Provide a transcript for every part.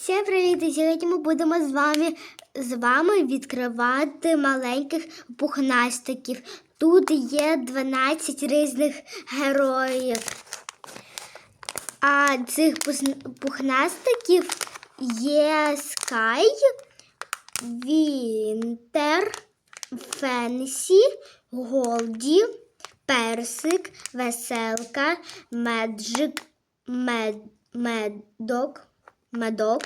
Всім привіт! Сьогодні ми будемо з вами з вами відкривати маленьких пухнастиків. Тут є 12 різних героїв. А цих пухнастиків є Скай, Вінтер, Фенсі, Голді, Персик, Веселка, Меджик, мед, Медок, Медок,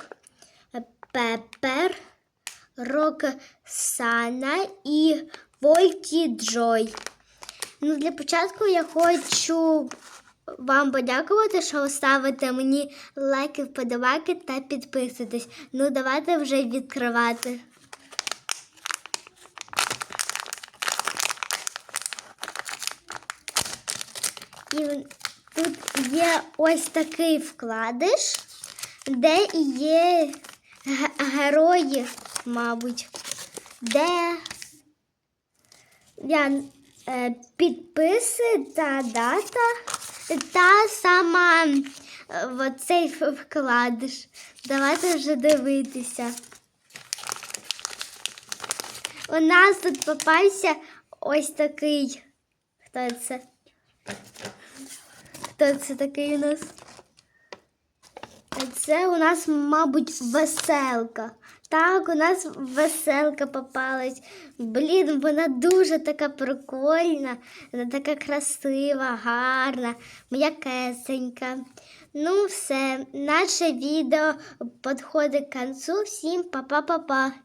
Пепер, Роксана і Вольті Джой. Ну, для початку я хочу вам подякувати, що ставите мені лайки, вподобайки та підписуєтесь. Ну, давайте вже відкривати. І тут є ось такий вкладиш, де і є герої, мабуть, де я, е, підписи та дата та сама е, оцей вкладиш. Давайте вже дивитися. У нас тут попався ось такий. Хто це? Хто це такий у нас? Це у нас, мабуть, веселка. Так, у нас веселка попалась. Блін, вона дуже така прикольна, вона така красива, гарна, м'якесенька. Ну, все, наше відео підходить к концу. Всім па-па-па-па.